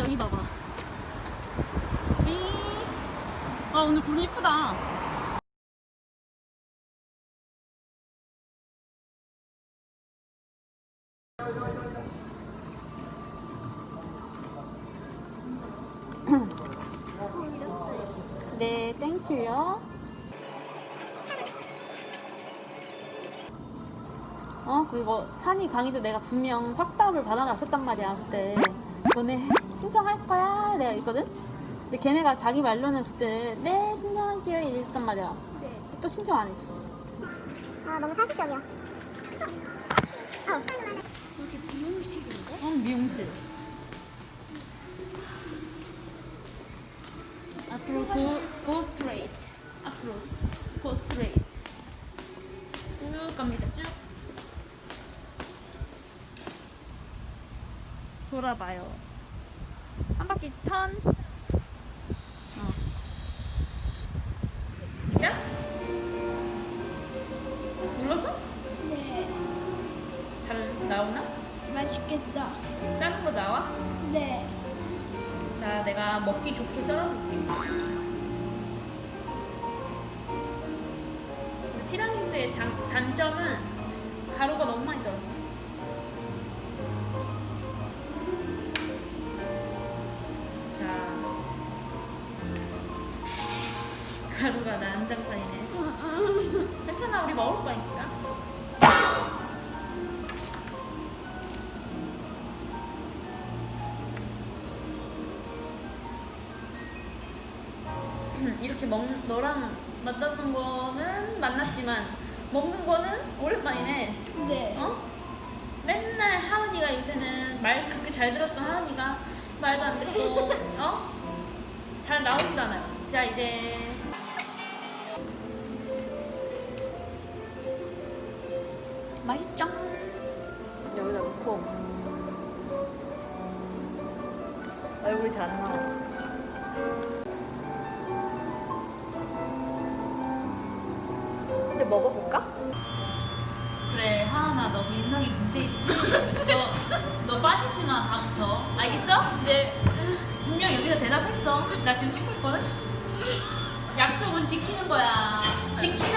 여기 봐봐. 위. 아 오늘 구름 이쁘다. 네, 땡큐요. 어 그리고 산이 강의도 내가 분명 확답을 받아놨었단 말이야 그때 너네 신청할 거야 내가 있거든 근데 걔네가 자기 말로는 그때 네 신청할게요 이랬단 말이야 네. 또 신청 안 했어 아 너무 사실적이야. 어. 여기 미용실인데? 응 미용실 앞으로 go, go straight 앞으로 go straight 쭉 갑니다 쭉 돌아봐요 한 바퀴 턴 어. 시작 눌렀어? 네. 잘 나오나? 맛있겠다. 작은 거 나와? 네. 자, 내가 먹기 좋게 썰어줄게. 티라미수의 장, 단점은 가루가 너무 많이 들어서. 가루가 난장판이네. 괜찮아, 우리 먹을 거니까. 이렇게 먹, 너랑 만나는 거는 만났지만 먹는 거는 오랜만이네. 네. 어? 맨날 하은이가 요새는 말 그렇게 잘 들었던 하은이가 말도 안 듣고 어? 잘 나오지도 않아요. 자 이제 맛있죠? 여기다 놓고 얼굴이 잘 안 나와. 이제 먹어볼까? 그래 하은아 너 인상에 문제 있지? 너, 너 빠지지 마 다음부터 알겠어? 네. 분명 여기서 대답했어 나 지금 찍고 있거든? 약속은 지키는 거야 지키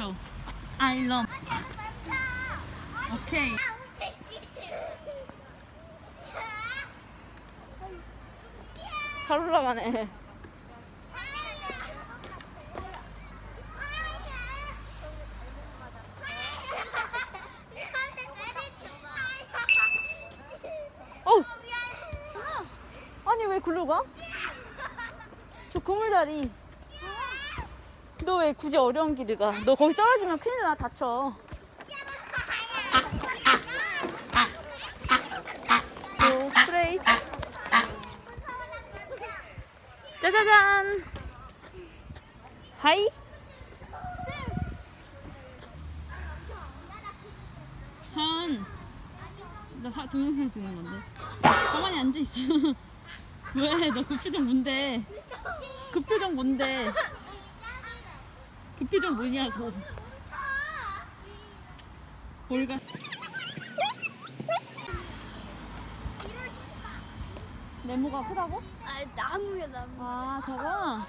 해줘요 I love. 오케이 잘 올라가네 어우 아니 왜 글로 가? 저 그물다리 너왜 굳이 어려운 길을 가? 너 거기 떨어지면 큰일 나 다쳐 오 스트레이트 짜자잔 하이 한, 나 사- 동영상 찍는 건데. 가만히 앉아 있어. 왜? 너 그 표정 뭔데? 그 표정 뭔데? 그 표정 뭐냐고. 볼가. 네모가 크다고? 아 나무야 나무. 아, 저거?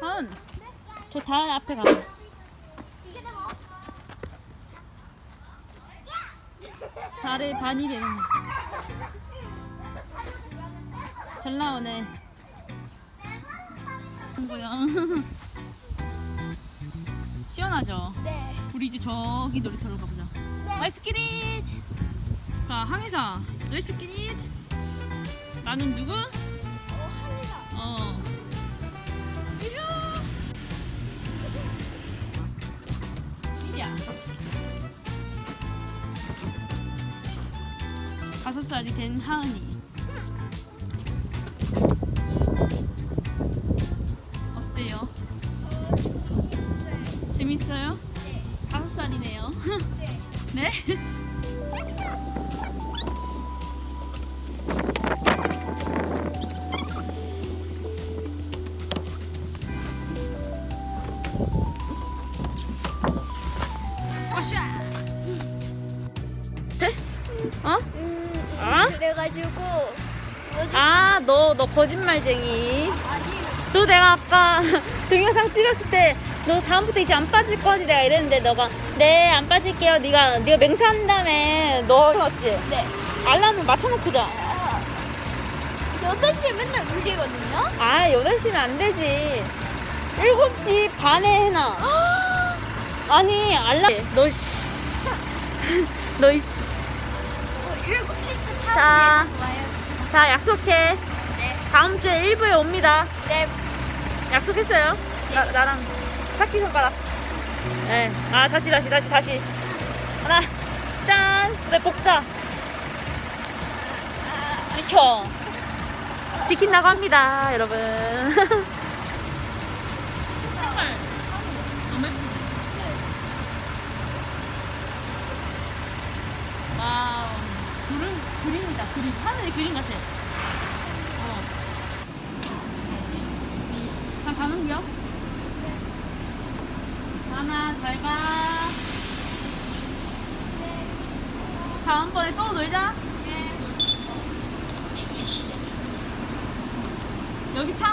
한, 저달 앞에 가. 달의 반이 되는 거. 잘 나오네. 뭐야? 시원하죠? 네. 우리 이제 저기 놀이터로 가보자. Get it! 자, 항해사. It! 나는 누구? 어 하늘아. 어. 이야. 다섯 살이 된 하은이. 어 재밌어요? 다섯 살이네요. 네? 와샤! 어? 음, 어? 그래가지고 어디 아, 너, 너 거짓말쟁이. 너 내가 아까 동영상 찍었을 때 너 다음부터 이제 안 빠질 거지 내가 이랬는데 너가 네 안 빠질게요 네가 네가 맹세한다며 너 맞지? 네. 알람을 맞춰놓고 자. 8시에 맨날 울리거든요. 아 8시면 안 되지 7시 반에 해놔 아니 알람 너 씨. 너 씨. 어, 7시 차 자. 타고 와요. 자 약속해 네. 다음 주에 1부에 옵니다 네. 약속했어요. 나, 나랑 새끼 손가락. 네. 아 다시 다시 다시 다시. 하나, 짠. 네 복사. 비켜. 치킨 나갑니다, 여러분. 그림 같아. 어. 다 가는겨? 하나 잘 가. 다음번에 또 놀자. 여기 타.